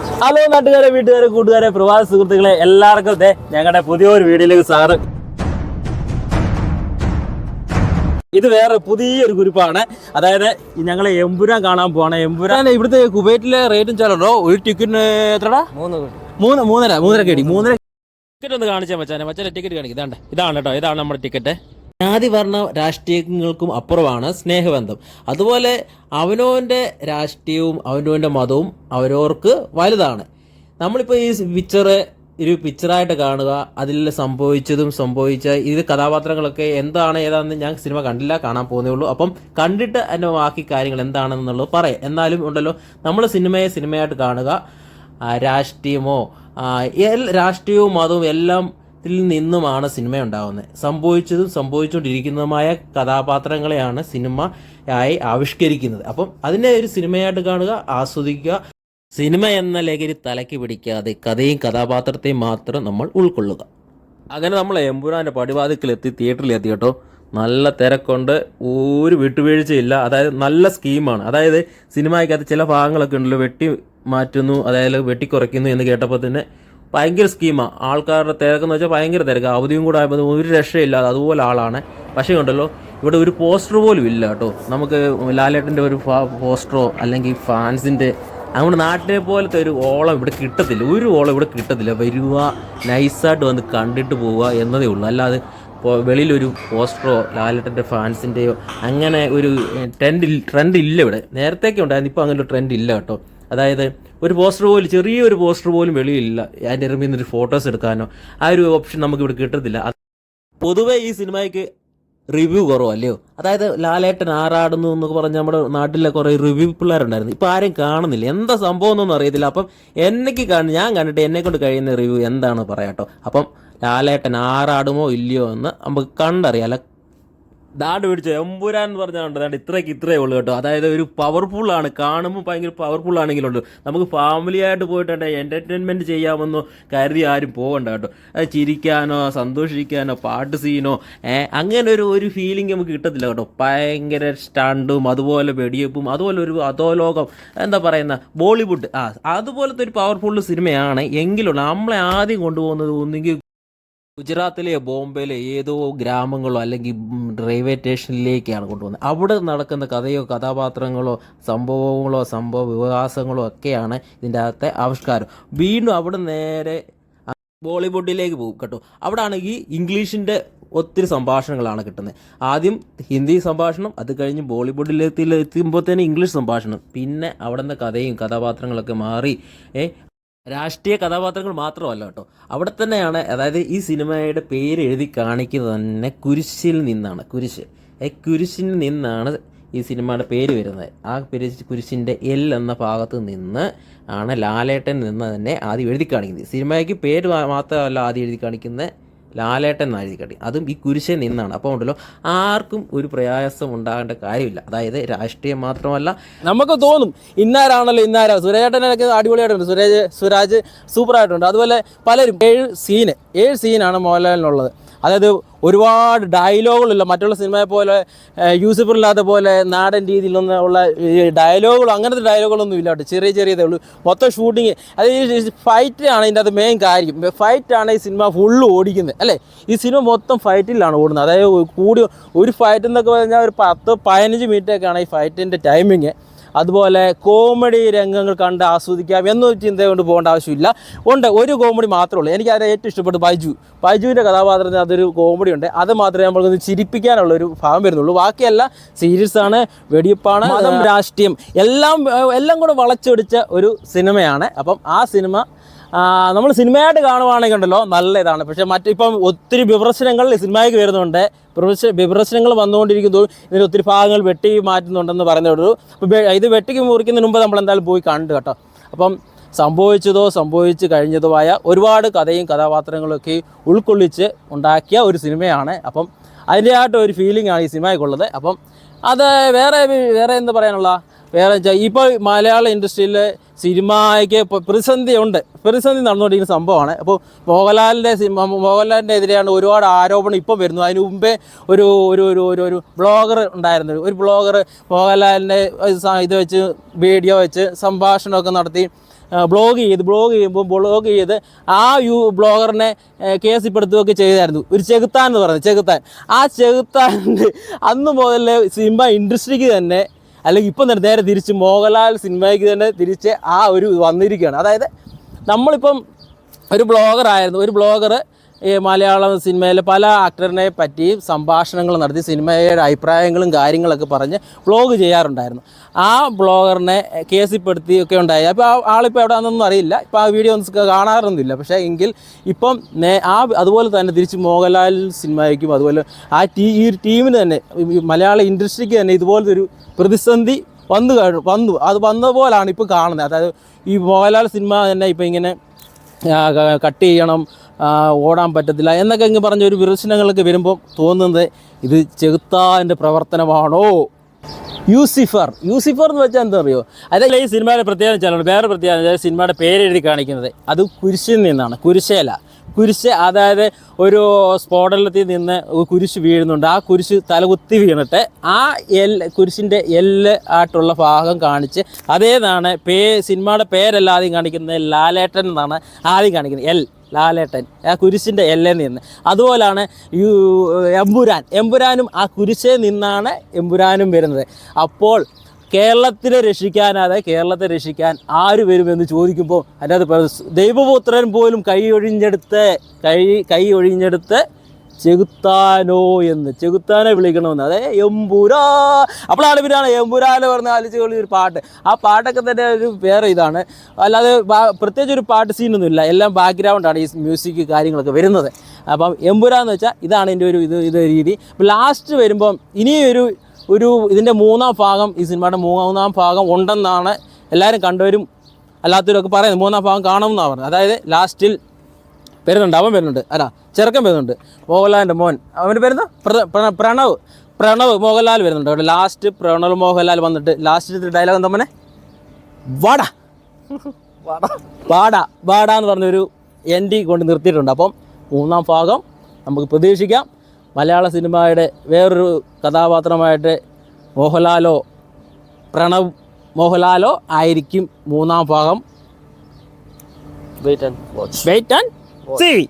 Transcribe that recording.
Hello നാട്ടുകാരെ വീട്ടുകാരെ കൂട്ടുകാരെ പ്രവാസ സുഹൃത്തുക്കളെ എല്ലാവർക്കും അതെ ഞങ്ങളുടെ പുതിയൊരു വീഡിയോയിലേക്ക് സാറ് ഇത് വേറെ പുതിയൊരു കുരിപ്പാണ് അതായത് ഞങ്ങൾ എമ്പുരാൻ കാണാൻ പോവാണ്. എമ്പുരാൻ ഇവിടുത്തെ കുവൈറ്റിലെ റേറ്റും ചാലോ? ഒരു ടിക്കറ്റിന് എത്രടാ? മൂന്ന് മൂന്ന് മൂന്നര മൂന്നര കേടി മൂന്നര ടിക്കറ്റ് ഒന്ന് കാണിച്ചാൽ മച്ചാനെ. മച്ചാനെ ടിക്കറ്റ് കാണിക്കും. ഇതാണ്ട് ഇതാണ് കേട്ടോ. ഇതാണ് നമ്മുടെ ടിക്കറ്റ് ജാതി വർണ രാഷ്ട്രീയങ്ങൾക്കും അപ്പുറമാണ് സ്നേഹബന്ധം. അതുപോലെ അവനവന്റെ രാഷ്ട്രീയവും അവനവന്റെ മതവും അവരവർക്ക് വലുതാണ്. നമ്മളിപ്പോൾ ഈ പിക്ചറ് ഒരു പിക്ചറായിട്ട് കാണുക അതിൽ സംഭവിച്ചതും സംഭവിച്ച ഇത് കഥാപാത്രങ്ങളൊക്കെ എന്താണ് ഏതാണെന്ന് ഞാൻ സിനിമ കണ്ടില്ല കാണാൻ പോകുന്നേ ഉള്ളൂ. അപ്പം കണ്ടിട്ട് അതിന്റെ ബാക്കി കാര്യങ്ങൾ എന്താണെന്നുള്ളത് പറയാം. എന്നാലും ഉണ്ടല്ലോ നമ്മൾ സിനിമയെ സിനിമയായിട്ട് കാണുക. രാഷ്ട്രീയമോ രാഷ്ട്രീയവും മതവും എല്ലാം ത്തിൽ നിന്നുമാണ് സിനിമ ഉണ്ടാകുന്നത് സംഭവിച്ചതും സംഭവിച്ചുകൊണ്ടിരിക്കുന്നതുമായ കഥാപാത്രങ്ങളെയാണ് സിനിമ ആയി ആവിഷ്കരിക്കുന്നത്. അപ്പം അതിനെ ഒരു സിനിമയായിട്ട് കാണുക ആസ്വദിക്കുക സിനിമ എന്ന ലഹരി തലയ്ക്ക് പിടിക്കാതെ കഥയും കഥാപാത്രത്തെയും മാത്രം നമ്മൾ ഉൾക്കൊള്ളുക. അങ്ങനെ നമ്മൾ എമ്പുരാന്റെ പടിവാതിക്കലെത്തി തിയേറ്ററിലെത്തി കേട്ടോ. നല്ല തിരക്കുണ്ട് ഒരു വിട്ടുവീഴ്ചയില്ല. അതായത് നല്ല സ്കീമാണ്. അതായത് സിനിമയ്ക്കകത്ത് ചില ഭാഗങ്ങളൊക്കെ ഉണ്ടല്ലോ വെട്ടി മാറ്റുന്നു അതായത് വെട്ടിക്കുറയ്ക്കുന്നു എന്ന് കേട്ടപ്പോൾ തന്നെ ഭയങ്കര സ്കീമാണ് ആൾക്കാരുടെ തിരക്കെന്ന് വെച്ചാൽ ഭയങ്കര തിരക്ക്. അവധിയും കൂടെ ആയപ്പോൾ ഒരു രക്ഷയില്ലാതെ അതുപോലെ ആളാണ്. പക്ഷേ ഉണ്ടല്ലോ ഇവിടെ ഒരു പോസ്റ്റർ പോലും ഇല്ല കേട്ടോ. നമുക്ക് ലാലേട്ടന്റെ ഒരു പോസ്റ്ററോ അല്ലെങ്കിൽ ഫാൻസിന്റെ നമ്മുടെ നാട്ടിലെ പോലത്തെ ഒരു ഓളം ഇവിടെ കിട്ടത്തില്ല. ഒരു ഓളം ഇവിടെ കിട്ടത്തില്ല. വരിക നൈസായിട്ട് വന്ന് കണ്ടിട്ട് പോവുക എന്നതേ ഉള്ളൂ. അല്ലാതെ ഇപ്പോൾ വെളിയിലൊരു പോസ്റ്ററോ ലാലേട്ടന്റെ ഫാൻസിന്റെയോ അങ്ങനെ ഒരു ട്രെൻഡ് ട്രെൻഡ് ഇല്ല ഇവിടെ. നേരത്തേക്ക് ഉണ്ടായിരുന്നു. ഇപ്പോൾ അങ്ങനെ ഒരു ട്രെൻഡ് ഇല്ല കേട്ടോ. അതായത് ഒരു പോസ്റ്റർ പോലും ചെറിയൊരു പോസ്റ്റർ പോലും വെളിയില്ല അതിന്റെ ഇറങ്ങി നിന്നൊരു ഫോട്ടോസ് എടുക്കാനോ ആ ഒരു ഓപ്ഷൻ നമുക്ക് ഇവിടെ കിട്ടത്തില്ല. പൊതുവെ ഈ സിനിമയ്ക്ക് റിവ്യൂ കുറവ് അല്ലയോ? അതായത് ലാലേട്ടൻ ആറാടുന്നു എന്നൊക്കെ പറഞ്ഞ് നമ്മുടെ നാട്ടിലെ കുറേ റിവ്യൂ പിള്ളേരുണ്ടായിരുന്നു. ഇപ്പോൾ ആരും കാണുന്നില്ല. എന്താ സംഭവം എന്നൊന്നും അറിയത്തില്ല. അപ്പം എനിക്ക് കാണും ഞാൻ കണ്ടിട്ട് എന്നെ കൊണ്ട് കഴിയുന്ന റിവ്യൂ എന്താണ് പറയാട്ടോ അപ്പം ലാലേട്ടൻ ആറാടുമോ ഇല്ലയോ എന്ന് നമുക്ക് കണ്ടറിയാം. ദാണ്ട് പിടിച്ചു എമ്പുരാൻ എന്ന് പറഞ്ഞാൽ ദാണ്ട് ഇത്രയ്ക്ക് ഇത്രയേ ഉള്ളൂ കേട്ടോ. അതായത് ഒരു പവർഫുൾ ആണ്. കാണുമ്പോൾ ഭയങ്കര പവർഫുൾ ആണെങ്കിലുണ്ട്. നമുക്ക് ഫാമിലി ആയിട്ട് പോയിട്ടുണ്ട് എന്റർടൈൻമെന്റ് ചെയ്യാമെന്നോ കരുതി ആരും പോകണ്ട കേട്ടോ. അത് ചിരിക്കാനോ സന്തോഷിക്കാനോ പാട്ട് സീനോ അങ്ങനെ ഒരു ഒരു ഫീലിംഗ് നമുക്ക് കിട്ടത്തില്ല കേട്ടോ. ഭയങ്കര സ്റ്റണ്ടും അതുപോലെ വെടിയപ്പും അതുപോലെ ഒരു അധോലോകം. എന്താ പറയുന്ന? ബോളിവുഡ്. ആ അതുപോലത്തെ ഒരു പവർഫുൾ സിനിമയാണ് എങ്കിലും നമ്മളെ ആദ്യം കൊണ്ടുപോകുന്നത് ഒന്നുകിൽ ഗുജറാത്തിലെയോ ബോംബെയിലെ ഏതോ ഗ്രാമങ്ങളോ അല്ലെങ്കിൽ റെയിൽവേ സ്റ്റേഷനിലേക്കാണ് കൊണ്ടുപോകുന്നത് അവിടെ നടക്കുന്ന കഥയോ കഥാപാത്രങ്ങളോ സംഭവങ്ങളോ സംഭവ വികാസങ്ങളോ ഒക്കെയാണ് ഇതിന്റെ അകത്തെ ആവിഷ്കാരം. വീണ്ടും അവിടെ നേരെ ബോളിവുഡിലേക്ക് പോകും കേട്ടോ. അവിടെ ആണെങ്കിൽ ഇംഗ്ലീഷിന്റെ ഒത്തിരി സംഭാഷണങ്ങളാണ് കിട്ടുന്നത്. ആദ്യം ഹിന്ദി സംഭാഷണം അത് കഴിഞ്ഞ് ബോളിവുഡിലെത്തി എത്തുമ്പോൾ തന്നെ ഇംഗ്ലീഷ് സംഭാഷണം. പിന്നെ അവിടുന്ന് കഥയും കഥാപാത്രങ്ങളൊക്കെ മാറി രാഷ്ട്രീയ കഥാപാത്രങ്ങൾ മാത്രമല്ല കേട്ടോ. അവിടെ തന്നെയാണ് അതായത് ഈ സിനിമയുടെ പേര് എഴുതി കാണിക്കുന്നത് തന്നെ കുരിശിൽ നിന്നാണ്. കുരിശ്. ഈ കുരിശിൽ നിന്നാണ് ഈ സിനിമയുടെ പേര് വരുന്നത്. ആ പേര് കുരിശിന്റെ എൽ എന്ന ഭാഗത്ത് നിന്ന് ആണ് ലാലേട്ടൻ നിന്ന് തന്നെ ആദ്യം എഴുതി കാണിക്കുന്നത്. സിനിമയ്ക്ക് പേര് മാത്രമല്ല ആദ്യം എഴുതി കാണിക്കുന്നത് ലാലേട്ടൻ നാഴികടി അതും ഈ കുരിശിൽ നിന്നാണ്. അപ്പോൾ ഉണ്ടല്ലോ ആർക്കും ഒരു പ്രയാസം ഉണ്ടാകേണ്ട കാര്യമില്ല. അതായത് രാഷ്ട്രീയം മാത്രമല്ല നമുക്ക് തോന്നും ഇന്നാരാണല്ലോ ഇന്നാരാ? സുരേട്ടനൊക്കെ അടിപൊളിയായിട്ടുണ്ട്. സുരേജ് സുരാജ് സൂപ്പറായിട്ടുണ്ട്. അതുപോലെ പലരും ഏഴ് സീന് ഏഴ് സീനാണ് മോഹൻലാലിനുള്ളത്. അതായത് ഒരുപാട് ഡയലോഗുകളില്ല മറ്റുള്ള സിനിമയെ പോലെ യൂസഫർ ഇല്ലാത്ത പോലെ നാടൻ രീതിയിലൊന്നും ഉള്ള ഡയലോഗുകൾ അങ്ങനത്തെ ഡയലോഗുകളൊന്നും ഇല്ല ചെറിയ ചെറിയതേ ഉള്ളൂ. മൊത്തം ഷൂട്ടിങ് അത് ഈ ഫൈറ്റ് ആണ് ഇതിന്റെ അത് മെയിൻ കാര്യം. ഫൈറ്റാണ് ഈ സിനിമ ഫുള്ള് ഓടിക്കുന്നത് അല്ലേ? ഈ സിനിമ മൊത്തം ഫൈറ്റിലാണ് ഓടുന്നത്. അതായത് കൂടി ഒരു ഫൈറ്റ് എന്നൊക്കെ പറഞ്ഞാൽ ഒരു പത്ത് പതിനഞ്ച് മിനിറ്റൊക്കെയാണ് ഈ ഫൈറ്റിന്റെ ടൈമിങ് അതുപോലെ കോമഡി രംഗങ്ങൾ കണ്ട് ആസ്വദിക്കാം എന്നൊരു ചിന്ത കൊണ്ട് പോകേണ്ട ആവശ്യമില്ല. ഉണ്ട് ഒരു കോമഡി മാത്രമേ ഉള്ളൂ. എനിക്ക് അതിനെ ഏറ്റവും ഇഷ്ടപ്പെട്ടു ബൈജു. ബൈജുവിന്റെ കഥാപാത്രത്തിന് അതൊരു കോമഡി ഉണ്ട്. അത് മാത്രമേ നമ്മൾക്ക് ചിരിപ്പിക്കാനുള്ള ഒരു ഭാഗം വരുന്നുള്ളൂ. ബാക്കിയല്ല സീരിയസ് ആണ് വെടിയപ്പാണ് മതം രാഷ്ട്രീയം എല്ലാം എല്ലാം കൂടെ വളച്ചൊടിച്ച ഒരു സിനിമയാണ്. അപ്പം ആ സിനിമ നമ്മൾ സിനിമയായിട്ട് കാണുവാണെങ്കിൽ ഉണ്ടല്ലോ നല്ല ഇതാണ് പക്ഷേ മറ്റിപ്പം ഒത്തിരി വിമർശനങ്ങൾ സിനിമയ്ക്ക് വരുന്നുണ്ട്. വിമർശ വിമർശനങ്ങൾ വന്നുകൊണ്ടിരിക്കുന്നു ഇതിന് ഒത്തിരി ഭാഗങ്ങൾ വെട്ടി മാറ്റുന്നുണ്ടെന്ന് പറയുന്നുള്ളൂ അപ്പോൾ ഇത് വെട്ടിക്ക് മുറിക്കുന്നതിന് മുമ്പ് നമ്മൾ എന്തായാലും പോയി കണ്ടു കേട്ടോ. അപ്പം സംഭവിച്ചതോ സംഭവിച്ചു ആയ ഒരുപാട് കഥയും കഥാപാത്രങ്ങളൊക്കെ ഉൾക്കൊള്ളിച്ച് ഉണ്ടാക്കിയ ഒരു സിനിമയാണ്. അപ്പം അതിന്റെതായിട്ട് ഒരു ഫീലിംഗ് ആണ് ഈ സിനിമയ്ക്കുള്ളത്. അപ്പം അത് വേറെ വേറെ എന്താ പറയാനുള്ള? വേറെ ഇപ്പോൾ മലയാള ഇൻഡസ്ട്രിയിലെ സിനിമയ്ക്ക് പ്രതിസന്ധി ഉണ്ട്. പ്രതിസന്ധി നടന്നുകൊണ്ടിരിക്കുന്ന സംഭവമാണ്. അപ്പോൾ മോഹൻലാലിന്റെ മോഹൻലാലിന്റെ എതിരെയാണ് ഒരുപാട് ആരോപണം ഇപ്പോൾ വരുന്നത്. അതിന് മുമ്പേ ഒരു ഒരു ഒരു ഒരു ഒരു ബ്ലോഗർ ഉണ്ടായിരുന്നു. ഒരു ബ്ലോഗർ മോഹൻലാലിന്റെ ഇത് വെച്ച് വീഡിയോ വെച്ച് സംഭാഷണമൊക്കെ നടത്തി ബ്ലോഗ് ചെയ്ത് ബ്ലോഗ് ചെയ്യുമ്പോൾ ബ്ലോഗ് ചെയ്ത് ആ യു ബ്ലോഗറിനെ കേസിപ്പെടുത്തുകയൊക്കെ ചെയ്തായിരുന്നു. ഒരു ചെകുത്താൻ എന്ന് പറയുന്നത് ചെകുത്താൻ. ആ ചെകുത്താൻ അന്ന് മുതലേ സിനിമ ഇൻഡസ്ട്രിക്ക് തന്നെ അല്ലെങ്കിൽ ഇപ്പം തന്നെ നേരെ തിരിച്ച് മോഹൻലാൽ സിനിമയ്ക്ക് തന്നെ തിരിച്ച് ആ ഒരു വന്നിരിക്കുകയാണ്. അതായത് നമ്മളിപ്പം ഒരു ബ്ലോഗറായിരുന്നു ഒരു ബ്ലോഗർ ഈ മലയാളം സിനിമയിലെ പല ആക്ടറിനെ പറ്റി സംഭാഷണങ്ങൾ നടത്തി സിനിമയുടെ അഭിപ്രായങ്ങളും കാര്യങ്ങളൊക്കെ പറഞ്ഞ് വ്ളോഗ് ചെയ്യാറുണ്ടായിരുന്നു. ആ ബ്ലോഗറിനെ കേസിപ്പെടുത്തി ഒക്കെ ഉണ്ടായി. അപ്പോൾ ആ ആളിപ്പോൾ എവിടെ ആണെന്നൊന്നും അറിയില്ല. ഇപ്പോൾ ആ വീഡിയോ ഒന്നും കാണാറൊന്നുമില്ല. പക്ഷേ എങ്കിൽ ഇപ്പം ആ അതുപോലെ തന്നെ തിരിച്ച് മോഹൻലാൽ സിനിമയ്ക്കും അതുപോലെ ആ ടീ ഈ ഒരു ടീമിന് തന്നെ മലയാള ഇൻഡസ്ട്രിക്ക് തന്നെ ഇതുപോലത്തെ ഒരു പ്രതിസന്ധി വന്നു വന്നു. അത് വന്ന പോലാണ് ഇപ്പോൾ കാണുന്നത്. അതായത് ഈ മോഹൻലാൽ സിനിമ തന്നെ ഇപ്പോൾ ഇങ്ങനെ കട്ട് ചെയ്യണം ഓടാൻ പറ്റത്തില്ല എന്നൊക്കെ ഇങ്ങ് പറഞ്ഞ ഒരു വിമർശനങ്ങളൊക്കെ വരുമ്പോൾ തോന്നുന്നത് ഇത് ചെകുത്താന്റെ പ്രവർത്തനമാണോ? യൂസിഫർ. യൂസിഫർ എന്ന് വെച്ചാൽ എന്താ അറിയോ? അതല്ല ഈ സിനിമയുടെ പ്രത്യേകത വെച്ചാൽ വേറെ പ്രത്യേകത അതായത് സിനിമയുടെ പേരെഴുതി കാണിക്കുന്നത്. അത് കുരിശിൽ നിന്നാണ്. കുരിശേല കുരിശ് അതായത് ഒരു സ്ഫോടനത്തിൽ നിന്ന് കുരിശ് വീഴുന്നുണ്ട്. ആ കുരിശ് തലകുത്തി വീണിട്ട് ആ എൽ കുരിശിന്റെ എല്ല് ആയിട്ടുള്ള ഭാഗം കാണിച്ച് അതേതാണ് പേ സിനിമയുടെ പേരല്ല ആദ്യം കാണിക്കുന്നത് ലാലേട്ടൻ എന്നാണ് ആദ്യം കാണിക്കുന്നത്. എൽ ലാലേട്ടൻ ആ കുരിശിന്റെ എല്ലേ നിന്ന്. അതുപോലാണ് യു എമ്പുരാൻ. എമ്പുരാനും ആ കുരിശേ നിന്നാണ് എമ്പുരാനും വരുന്നത്. അപ്പോൾ കേരളത്തിനെ രക്ഷിക്കാനാതെ കേരളത്തെ രക്ഷിക്കാൻ ആര് വരുമെന്ന് ചോദിക്കുമ്പോൾ പറ- ദൈവപുത്രൻ പോലും കൈ ഒഴിഞ്ഞെടുത്ത് കൈ കൈ ഒഴിഞ്ഞെടുത്ത് ചെകുത്താനോ എന്ന് ചെകുത്താനെ വിളിക്കണമെന്ന്. അതെ എമ്പുരാ. അപ്പോഴാണ് പിന്നാണ് എമ്പുരാ എന്ന് പറഞ്ഞ ആലിച്ച് കളി ഒരു പാട്ട്. ആ പാട്ടൊക്കെ തന്നെ ഒരു വേറെ ഇതാണ്. അല്ലാതെ പ്രത്യേകിച്ച് ഒരു പാട്ട് സീനൊന്നുമില്ല. എല്ലാം ബാക്ക്ഗ്രൗണ്ടാണ് ഈ മ്യൂസിക് കാര്യങ്ങളൊക്കെ വരുന്നത്. അപ്പം എമ്പുരാന്ന് വെച്ചാൽ ഇതാണ് എന്റെ ഒരു ഇത് ഇത് രീതി. ലാസ്റ്റ് വരുമ്പം ഇനിയൊരു ഒരു ഇതിന്റെ മൂന്നാം ഭാഗം ഈ സിനിമയുടെ മൂന്നാം ഭാഗം ഉണ്ടെന്നാണ് എല്ലാവരും കണ്ടവരും അല്ലാത്തവരും ഒക്കെ പറയുന്നത്. മൂന്നാം ഭാഗം കാണുമെന്നാണ് പറഞ്ഞത്. അതായത് ലാസ്റ്റിൽ വരുന്നുണ്ട് അവൻ വരുന്നുണ്ട്. അല്ല ചെറുക്കൻ വരുന്നുണ്ട്. മോഹൻലാലിന്റെ മോൻ. അവന്റെ പേരെന്താ? പ്ര- പ്ര- പ്രണവ്. പ്രണവ് മോഹൻലാൽ വരുന്നുണ്ട്. അവിടെ ലാസ്റ്റ് പ്രണവ് മോഹൻലാൽ വന്നിട്ട് ലാസ്റ്റ് ഡയലോഗ് എന്താ മോനെ? വാടാ. വാടാ. വാടാ. എന്ന് പറഞ്ഞൊരു എൻഡി കൊണ്ട് നിർത്തിയിട്ടുണ്ട്. അപ്പം മൂന്നാം ഭാഗം നമുക്ക് പ്രതീക്ഷിക്കാം. മലയാള സിനിമയുടെ വേറൊരു കഥാപാത്രമായിട്ട് മോഹൻലാലോ പ്രണവ് മോഹൻലാലോ ആയിരിക്കും മൂന്നാം ഭാഗം. Wait and watch wait and Z。